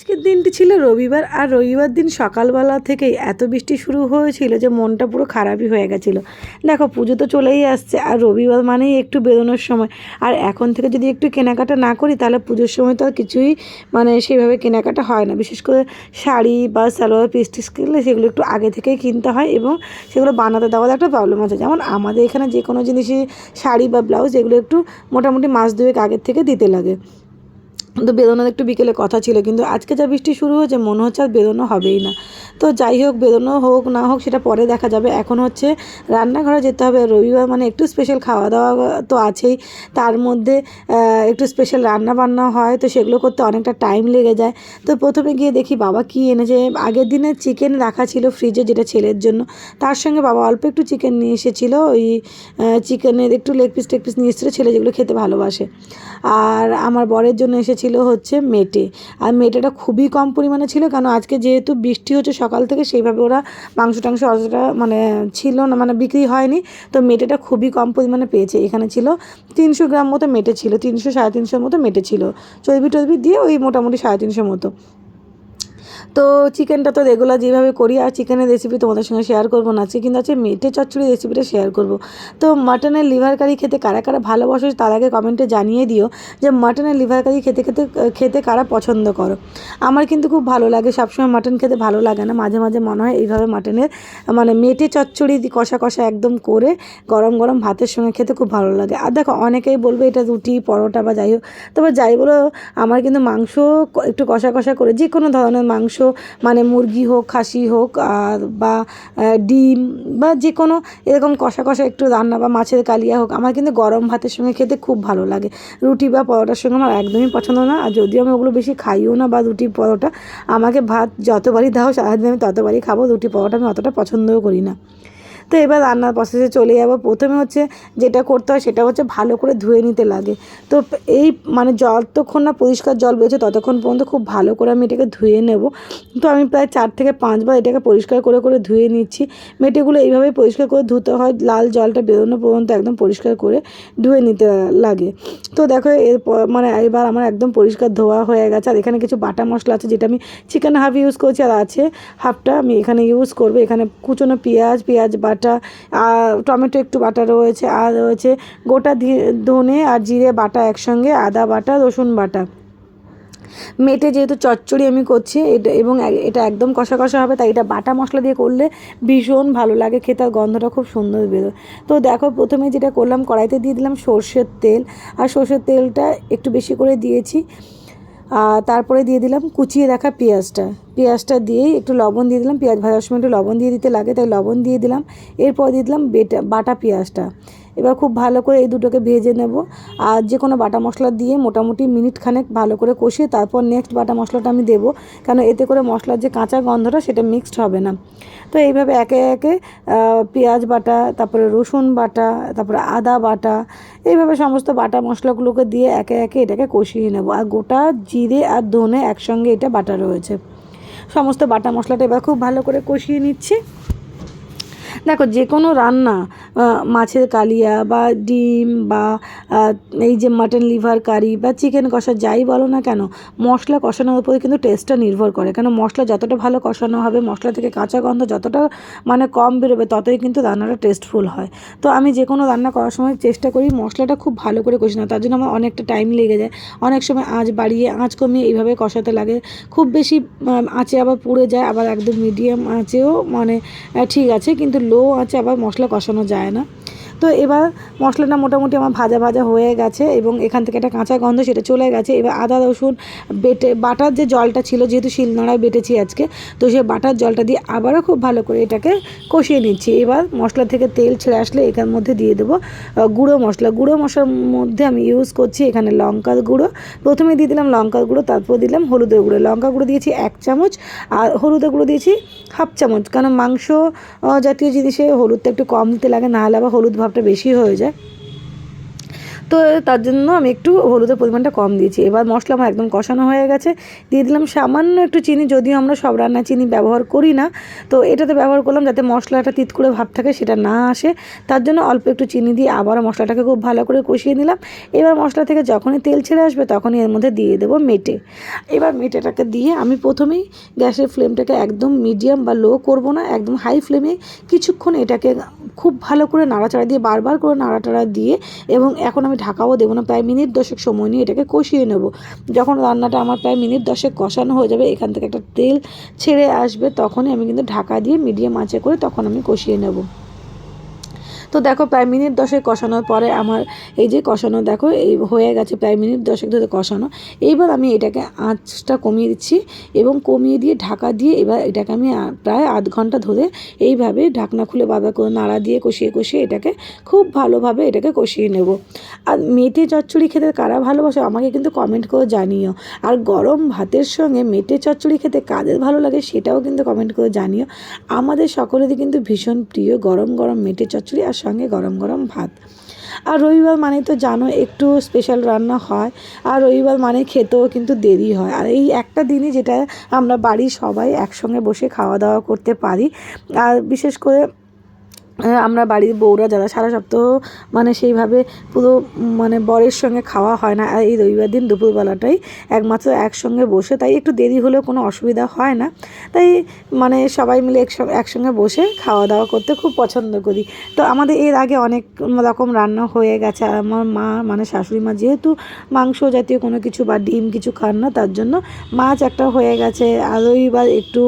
আজকের দিনটি ছিল রবিবার আর রবিবার দিন সকালবেলা থেকেই এত বৃষ্টি শুরু হয়েছিল যে মনটা পুরো খারাপই হয়ে গেছিল। দেখো, পুজো তো চলেই আসছে আর রবিবার মানেই একটু বেরোনোর সময়। আর এখন থেকে যদি একটু কেনাকাটা না করি, তাহলে পুজোর সময় তো আর কিছুই মানে সেইভাবে কেনাকাটা হয় না। বিশেষ করে শাড়ি বা সালোয়ার পিস টিস কিনলে সেগুলো একটু আগে থেকেই কিনতে হয় এবং সেগুলো বানাতে দেওয়ার একটা প্রবলেম আছে। যেমন আমাদের এখানে যে কোনো জিনিসই, শাড়ি বা ব্লাউজ এগুলো একটু মোটামুটি মাস দুয়েক আগের থেকে দিতে লাগে। তো বেরোনোর একটু বিকেলে কথা ছিল, কিন্তু আজকে যা বৃষ্টি শুরু হয়েছে, মনে হচ্ছে আর বেরোনো হবেই না। তো যাই হোক বেরোনো হোক না হোক, সেটা পরে দেখা যাবে। এখন হচ্ছে রান্নাঘরে যেতে হবে। রবিবার মানে একটু স্পেশাল খাওয়া দাওয়া তো আছেই। তার মধ্যে একটু স্পেশাল রান্না বান্না হয়, তো সেগুলো করতে অনেকটা টাইম লেগে যায়। তো প্রথমে গিয়ে দেখি বাবা কী এনেছে। আগের দিনে চিকেন রাখা ছিল ফ্রিজে যেটা ছেলের জন্য। তার সঙ্গে বাবা অল্প একটু চিকেন নিয়ে এসেছিল। ওই চিকেনের একটু লেগ পিস টেগ পিস নিয়ে এসেছিল। ছেলে যেগুলো খেতে ভালোবাসে। আর আমার বরের জন্য এসেছিল হচ্ছে মেটে। আর মেটেটা খুবই কম পরিমাণে ছিল, কেন আজকে যেহেতু বৃষ্টি হচ্ছে সকাল থেকে সেইভাবে ওরা মাংস টাংস অতটা মানে ছিল না মানে বিক্রি হয়নি। তো মেটেটা খুবই কম পরিমাণে পেয়েছে। এখানে ছিল তিনশো গ্রাম মতো মেটে ছিল, তিনশো সাড়ে তিনশোর মতো মেটে ছিল। চর্বি টর্বি দিয়ে ওই মোটামুটি সাড়ে তিনশোর মতো। তো চিকেনটা তো রেগুলার যেভাবে করি আর চিকেনের রেসিপি তোমাদের সঙ্গে শেয়ার করব না কিন্তু আছে মেটে চচ্চড়ি রেসিপিটা শেয়ার করব। তো মাটনের লিভার কারি খেতে কারা কারা ভালোবাসো তার আগে কমেন্টে জানিয়ে দিও যে মাটনের লিভার কারি খেতে খেতে খেতে কারা পছন্দ করো। আমার কিন্তু খুব ভালো লাগে, সবসময় মাটন খেতে ভালো লাগে না। মাঝে মাঝে মনে হয় এইভাবে মাটনের মানে মেটে চচ্চড়ি কষা কষা একদম করে গরম গরম ভাতের সঙ্গে খেতে খুব ভালো লাগে। আর দেখো, অনেকেই বলবে এটা রুটি, পরোটা বা যাই হোক, তবে যাই বলো, আমার কিন্তু মাংস একটু কষা কষা করে যে কোনো ধরনের মাংস মানে মুরগি হোক, খাসি হোক, আর বা ডিম বা যে কোনো এরকম কষা কষা একটু রান্না বা মাছের কালিয়া হোক, আমার কিন্তু গরম ভাতের সঙ্গে খেতে খুব ভালো লাগে। রুটি বা পরোটার সঙ্গে আমার একদমই পছন্দ না, আর যদিও আমি ওগুলো বেশি খাইও না বা রুটি, পরোটা, আমাকে ভাত যতবারই দাও, সারাদিন আমি ততবারই খাব, রুটি, পরোটা আমি অতটা পছন্দও করি না। তো এবার রান্নার প্রসেসে চলে যাব। প্রথমে হচ্ছে যেটা করতে হয় সেটা হচ্ছে ভালো করে ধুয়ে নিতে লাগে। তো এই মানে যতক্ষণ না পরিষ্কার জল বেরোচ্ছে ততক্ষণ পর্যন্ত খুব ভালো করে আমি এটাকে ধুয়ে নেব। তো আমি প্রায় চার থেকে পাঁচবার এটাকে পরিষ্কার করে করে ধুয়ে নিচ্ছি। মেটেগুলো এইভাবেই পরিষ্কার করে ধুতে হয়, লাল জলটা বেরোনো পর্যন্ত একদম পরিষ্কার করে ধুয়ে নিতে লাগে। তো দেখো এরপর মানে এবার আমার একদম পরিষ্কার ধোয়া হয়ে গেছে। আর এখানে কিছু বাটা মশলা আছে যেটা আমি চিকেন হাফ ইউজ করছি, আর আছে হাফটা আমি এখানে ইউজ করব। এখানে কুচনো পেঁয়াজ পেঁয়াজ বাটা আর টমেটো একটু বাটা রয়েছে, আর রয়েছে গোটা ধনে আর জিরে বাটা একসঙ্গে, আদা বাটা, রসুন বাটা। মেটে যেহেতু চচ্চড়ি আমি করছি, এটা এবং এটা একদম কষা কষা হবে, তাই এটা বাটা মশলা দিয়ে করলে ভীষণ ভালো লাগে খেতে, আর গন্ধটা খুব সুন্দর বেরোয়। তো দেখো, প্রথমে যেটা করলাম, কড়াইতে দিয়ে দিলাম সর্ষের তেল, আর সর্ষের তেলটা একটু বেশি করে দিয়েছি। তারপরে দিয়ে দিলাম কুচিয়ে রাখা পেঁয়াজটা। পেঁয়াজটা দিয়েই একটু লবণ দিয়ে দিলাম। পেঁয়াজ ভাজার সময় একটু লবণ দিয়ে দিতে লাগে, তাই লবণ দিয়ে দিলাম। এরপর দিয়ে দিলাম বেটা, বাটা পেঁয়াজটা। এবার খুব ভালো করে এই দুটোকে ভেজে নেব। আর যে কোনো বাটা মশলা দিয়ে মোটামুটি মিনিট খানেক ভালো করে কষিয়ে তারপর নেক্সট বাটা মশলাটা আমি দেবো। কেন এতে করে মশলার যে কাঁচা গন্ধটা সেটা মিক্সড হবে না। তো এইভাবে একে একে পেঁয়াজ বাটা, তারপরে রসুন বাটা, তারপরে আদা বাটা এইভাবে সমস্ত বাটা মশলাগুলোকে দিয়ে একে একে এটাকে কষিয়ে নেব। আর গোটা জিরে আর ধনে একসঙ্গে এটা বাটা রয়েছে। সমস্ত বাটা মশলাটা এবার খুব ভালো করে কষিয়ে নিচ্ছি। দেখো, যে কোনো রান্না মাছের কালিয়া বা ডিম বা এই যে মাটন লিভার কারি বা চিকেন কষা, যাই বলো না কেন, মশলা কষানোর উপরে কিন্তু টেস্টটা নির্ভর করে। কেন, মশলা যতটা ভালো কষানো হবে, মশলা থেকে কাঁচা গন্ধ যতটা মানে কম বেরোবে, ততই কিন্তু রান্নাটা টেস্টফুল হয়। তো আমি যে কোনো রান্না করার সময় চেষ্টা করি মশলাটা খুব ভালো করে কষানো তার জন্য আমার অনেকটা টাইম লেগে যায়। অনেক সময় আঁচ বাড়িয়ে, আঁচ কমিয়ে এইভাবে কষাতে লাগে। খুব বেশি আঁচে আবার পুড়ে যায়, আবার একদম মিডিয়াম আঁচেও মানে ঠিক আছে। কিন্তু লো আছে, আবার মশলা কষানো যায় না। তো এবার মশলাটা মোটামুটি আমার ভাজা ভাজা হয়ে গেছে এবং এখান থেকে একটা কাঁচা গন্ধ সেটা চলে গেছে। এবার আদা, রসুন বেটে, বাটার যে জলটা ছিল, যেহেতু শিলনোড়ায় বেটেছি আজকে, তো সেই বাটার জলটা দিয়ে আবারও খুব ভালো করে এটাকে কষিয়ে নিচ্ছি। এবার মশলা থেকে তেল ছেড়ে আসলে এখান মধ্যে দিয়ে দেবো গুঁড়ো মশলা। গুঁড়ো মশলার মধ্যে আমি ইউজ করছি এখানে লঙ্কার গুঁড়ো। প্রথমে দিয়ে দিলাম লঙ্কার গুঁড়ো, তারপর দিলাম হলুদের গুঁড়ো। লঙ্কা গুঁড়ো দিয়েছি এক চামচ, আর হলুদের গুঁড়ো দিয়েছি হাফ চামচ কারণ মাংস জাতীয় জিনিসে হলুদটা একটু কম দিতে লাগে না হলে আবার হলুদ ভাবটা বেশি হয়ে যায়। তো তার জন্য আমি একটু হলুদের পরিমাণটা কম দিয়েছি। এবার মশলা আমার একদম কষানো হয়ে গেছে। দিয়ে দিলাম সামান্য একটু চিনি, যদিও আমরা সব রান্নায় চিনি ব্যবহার করি না। তো এটাতে ব্যবহার করলাম যাতে মশলাটা তিত করে ভাব থাকে, সেটা না আসে। তার জন্য অল্প একটু চিনি দিয়ে আবারও মশলাটাকে খুব ভালো করে কষিয়ে নিলাম। এবার মশলা থেকে যখনই তেল ছেড়ে আসবে, তখনই এর মধ্যে দিয়ে দেবো মেটে। এবার মেটেটাকে দিয়ে আমি প্রথমেই গ্যাসের ফ্লেমটাকে একদম মিডিয়াম বা লো করব না, একদম হাই ফ্লেমে কিছুক্ষণ এটাকে খুব ভালো করে নাড়াচাড়া দিয়ে, বারবার করে নাড়াচাড়া দিয়ে এবং এখন আমি ঢাকাও দেবো না, প্রায় মিনিট দশেক সময় নিয়ে এটাকে কষিয়ে নেব। যখন রান্নাটা আমার প্রায় মিনিট দশেক কষানো হয়ে যাবে, এখান থেকে একটা তেল ছেড়ে আসবে, তখনই আমি কিন্তু ঢাকা দিয়ে মিডিয়াম আঁচে করে তখন আমি কষিয়ে নেব। তো দেখো, প্রায় মিনিট দশেক কষানোর পরে আমার এই যে কষানো, দেখো, এই হয়ে গেছে প্রায় মিনিট দশেক ধরে কষানো। এইবার আমি এটাকে আঁচটা কমিয়ে দিচ্ছি এবং কমিয়ে দিয়ে ঢাকা দিয়ে এবার এটাকে আমি প্রায় আধ ঘণ্টা ধরে এইভাবে ঢাকনা খুলে বাবা করে নাড়া দিয়ে কষিয়ে কষিয়ে এটাকে খুব ভালোভাবে এটাকে কষিয়ে নেব। আর মেটে চচ্চড়ি খেতে কারা ভালোবাসো আমাকে কিন্তু কমেন্ট করে জানিও। আর গরম ভাতের সঙ্গে মেটে চচ্চড়ি খেতে কাদের ভালো লাগে সেটাও কিন্তু কমেন্ট করে জানিও। আমাদের সকলেরই কিন্তু ভীষণ প্রিয় গরম গরম মেটে চচ্চড়ি, আর সঙ্গে গরম গরম ভাত। আর রবিবার মানে তো জানো একটু স্পেশাল রান্না হয়, আর রবিবার মানে খেতেও কিন্তু দেরি হয়। আর এই একটা দিনই যেটা আমরা বাড়ির সবাই একসঙ্গে বসে খাওয়া দাওয়া করতে পারি, আর বিশেষ করে আমরা বাড়ির বউরা যারা সারা সপ্তাহ মানে সেইভাবে পুরো মানে বরের সঙ্গে খাওয়া হয় না। এই রবিবার দিন দুপুরবেলাটাই একমাত্র একসঙ্গে বসে, তাই একটু দেরি হলেও কোনো অসুবিধা হয় না। তাই মানে সবাই মিলে একসঙ্গে একসঙ্গে বসে খাওয়া দাওয়া করতে খুব পছন্দ করি। তো আমাদের এর আগে অনেক রকম রান্না হয়ে গেছে। আর আমার মা মানে শাশুড়ি মা যেহেতু মাংস জাতীয় কোনো কিছু বা ডিম কিছু খান না, তার জন্য মাছ একটা হয়ে গেছে। আর রবিবার একটু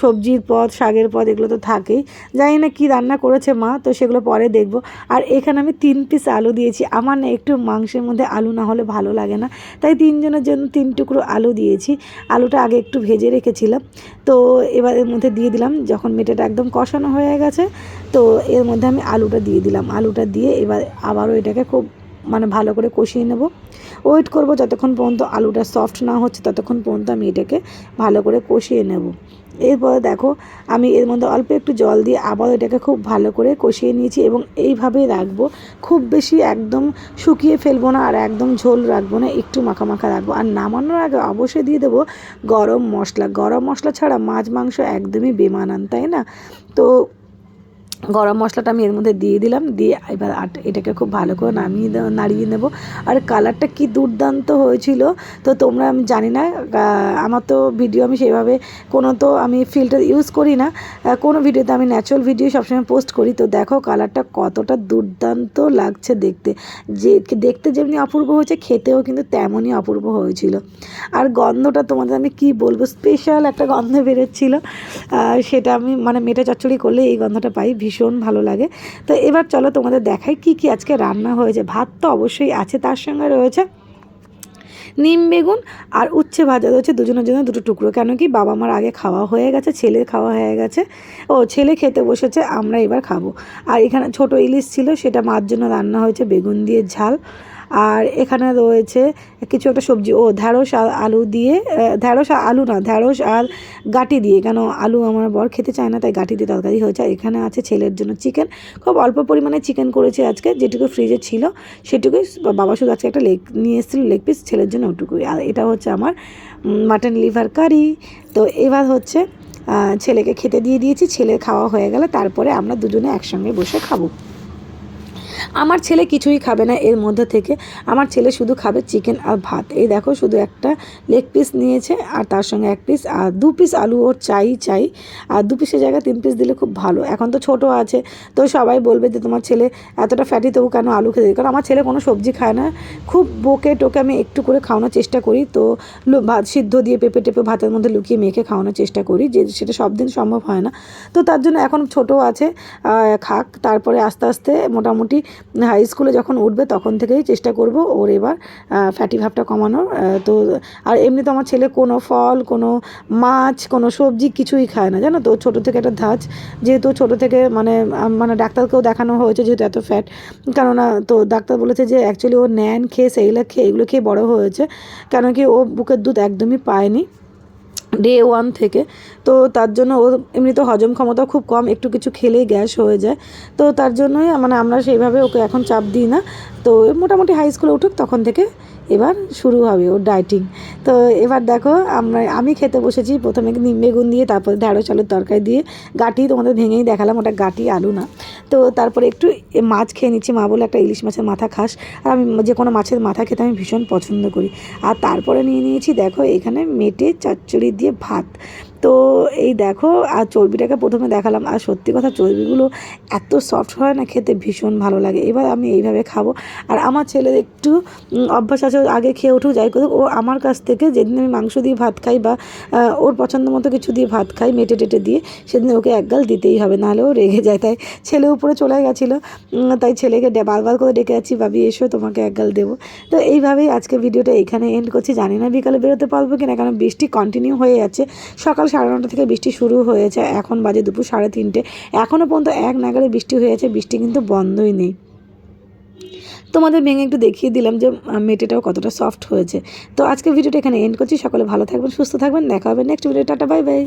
সবজির পদ, শাকের পদ এগুলো তো থাকেই। জানি না কী রান্না করেছে মা, তো সেগুলো পরে দেখব। আর এখানে আমি তিন পিস আলু দিয়েছি। আমার না একটু মাংসের মধ্যে আলু না হলে ভালো লাগে না। তাই তিনজনের জন্য তিন টুকরো আলু দিয়েছি। আলুটা আগে একটু ভেজে রেখেছিলাম। তো এবার এর মধ্যে দিয়ে দিলাম, যখন মেটেটা একদম কষানো হয়ে গেছে, তো এর মধ্যে আমি আলুটা দিয়ে দিলাম। আলুটা দিয়ে এবার আবারও এটাকে খুব মানে ভালো করে কষিয়ে নেব। ওয়েট করব যতক্ষণ পর্যন্ত আলুটা সফট না হচ্ছে, ততক্ষণ পর্যন্ত আমি এটাকে ভালো করে কষিয়ে নেব। এরপরে দেখো, আমি এর মধ্যে অল্প একটু জল দিয়ে আবার এটাকে খুব ভালো করে কষিয়ে নিয়েছি এবং এইভাবেই রাখব। খুব বেশি একদম শুকিয়ে ফেলব না আর একদম ঝোল রাখব না, একটু মাখা মাখা রাখব। আর নামানোর আগে অবশ্যই দিয়ে দেবো গরম মশলা। গরম মশলা ছাড়া মাছ, মাংস একদমই বেমানান, তাই না? তো গরম মশলাটা আমি এর মধ্যে দিয়ে দিলাম, দিয়ে এবার এটাকে খুব ভালো করে নামিয়ে নাড়িয়ে নেব। আর কালারটা কি দুর্দান্ত হয়েছিল, তো তোমরা আমি জানি না আমার তো ভিডিও আমি সেভাবে কোনো তো আমি ফিল্টার ইউজ করি না কোনো ভিডিওতে আমি ন্যাচারাল ভিডিও সবসময় পোস্ট করি, তো দেখো কালারটা কতটা দুর্দান্ত লাগছে দেখতে। যে, দেখতে যেমনি অপূর্ব হয়েছে, খেতেও কিন্তু তেমনই অপূর্ব হয়েছিল। আর গন্ধটা তোমাদের আমি কি বলব স্পেশাল একটা গন্ধ বেরোচ্ছিল সেটা আমি মানে মেটা চচ্চড়ি করলে এই গন্ধটা পাই, ভীষণ ভালো লাগে। তো এবার চলো তোমাদের দেখাই কি কি আজকে রান্না হয়েছে। ভাত তো অবশ্যই আছে, তার সঙ্গে রয়েছে নিম বেগুন আর উচ্ছে ভাজা। রয়েছে দুজনের জন্য দুটো টুকরো। কেন কি বাবা মার আগে খাওয়া হয়ে গেছে, ছেলের খাওয়া হয়ে গেছে। ও ছেলে খেতে বসেছে, আমরা এবার খাব। আর এখানে ছোট ইলিশ ছিল, সেটা মার জন্য রান্না হয়েছে বেগুন দিয়ে ঝাল। আর এখানে রয়েছে কিছু একটা সবজি। ও, ঢ্যাঁড়স আর আলু দিয়ে ঢ্যাঁড়স আর আলু না, ঢ্যাঁড়স আর গাটি দিয়ে। কেন আলু আমার বর খেতে চায় না, তাই গাটি দিয়ে তরকারি হয়েছে। আর এখানে আছে ছেলের জন্য চিকেন। খুব অল্প পরিমাণে চিকেন করেছে আজকে, যেটুকু ফ্রিজে ছিল, সেটুকুই বাবা শুধু আজকে একটা লেগ নিয়ে এসেছিল লেগ পিস ছেলের জন্য ওটুকুই। আর এটা হচ্ছে আমার মাটন লিভার কারি তো এবার হচ্ছে ছেলেকে খেতে দিয়ে দিয়েছি, ছেলে খাওয়া হয়ে গেলে তারপরে আমরা দুজনে একসঙ্গে বসে খাব। আমার ছেলে কিছুই খাবে না এর মধ্যে থেকে। আমার ছেলে শুধু খাবে চিকেন আর ভাত। এই দেখো শুধু একটা লেগ পিস নিয়েছে আর তার সঙ্গে এক পিস আর দু পিস আলু ওর চাই চাই। আর দু পিসের জায়গায় তিন পিস দিলে খুব ভালো। এখন তো ছোট আছে, তো সবাই বলবে যে তোমার ছেলে এতটা ফ্যাটি তবু কেন আলু খেতে? কারণ আমার ছেলে কোনো সবজি খায় না। খুব বকে টোকে আমি একটু করে খাওয়ানোর চেষ্টা করি। তো ভাত সিদ্ধ দিয়ে পেঁপে টেপে ভাতের মধ্যে লুকিয়ে মেখে খাওয়ানোর চেষ্টা করি, যে সেটা সব দিন সম্ভব হয় না। তো তার জন্য এখন ছোট আছে খাক। তারপরে আস্তে আস্তে মোটামুটি হাই স্কুলে যখন উঠবে তখন থেকেই চেষ্টা করব ওর এবার ফ্যাটি ভাবটা কমানোর। তো, আর এমনি তো আমার ছেলে কোনো ফল, কোনো মাছ, কোনো সবজি কিছুই খায় না, জানো তো? ছোটো থেকে একটা ধাঁচ, যেহেতু ছোটো থেকে মানে মানে ডাক্তারকেও দেখানো হয়েছে যেহেতু এত ফ্যাট কেননা তো ডাক্তার বলেছে যে অ্যাকচুয়ালি ও ন্যান খেয়ে সেইগুলো খেয়ে, এগুলো খেয়ে বড় হয়েছে কেন কি ও বুকের দুধ একদমই পায়নি। ডে ওয়ান থেকে। তো তার জন্য ও এমনিতে হজম ক্ষমতা খুব কম, একটু কিছু খেলেই গ্যাস হয়ে যায়। তো তার জন্যই মানে আমরা সেইভাবে ওকে এখন চাপ দিই না। তো মোটামুটি হাই স্কুলে উঠুক, তখন থেকে এবার শুরু হবে ওর ডায়েটিং তো এবার দেখো, আমরা, আমি খেতে বসেছি, প্রথমে নিম বেগুন দিয়ে, তারপরে ঢ্যাঁড়স আলুর তরকারি দিয়ে। গাঁটি তোমাদের ভেঙেই দেখালাম, ওটা গাঁটি আলু না। তো তারপরে একটু মাছ খেয়ে নিচ্ছি, মা বলে একটা ইলিশ মাছের মাথা খাস। আর আমি যে কোনো মাছের মাথা খেতে আমি ভীষণ পছন্দ করি। আর তারপরে নিয়ে নিয়েছি, দেখো এখানে মেটে চচ্চড়ি দিয়ে ভাত। তো এই দেখো, আর চর্বিটাকে প্রথমে দেখালাম। আর সত্যি কথা, চর্বিগুলো এত সফট হয় না, খেতে ভীষণ ভালো লাগে। এবার আমি এইভাবে খাব। আর আমার ছেলের একটু অভ্যাস আছে আগে খেয়ে উঠুক, যাই করুক। ও আমার কাছ থেকে যেদিন আমি মাংস দিয়ে ভাত খাই বা ওর পছন্দ মতো কিছু দিয়ে ভাত খাই, মেটে টেটে দিয়ে, সেদিন ওকে এক গাল দিতেই হবে, নাহলে ও রেগে যায়। তাই ছেলে উপরে চলে গেছিল। তাই ছেলেকে বারবার করে ডেকে যাচ্ছি ভাবি, এসো, তোমাকে এক গাল দেবো। তো এইভাবেই আজকে ভিডিওটা এখানে এন্ড করছি। জানি না বিকালে বেরোতে পারব কিনা, কারণ বৃষ্টি কন্টিনিউ হয়ে যাচ্ছে। সকাল সাড়ে নটা থেকে বৃষ্টি শুরু হয়েছে। এখন বাজে দুপুর সাড়ে তিনটে। এখনও পর্যন্ত এক নাগারে বৃষ্টি হয়েছে, বৃষ্টি কিন্তু বন্ধই নেই। তোমাদের ভেঙে একটু দেখিয়ে দিলাম যে মেটেটাও কতটা সফট হয়েছে। তো আজকে ভিডিওটা এখানে এন্ড করছি। সকলে ভালো থাকবেন, সুস্থ থাকবেন। দেখা হবে next video tata bye bye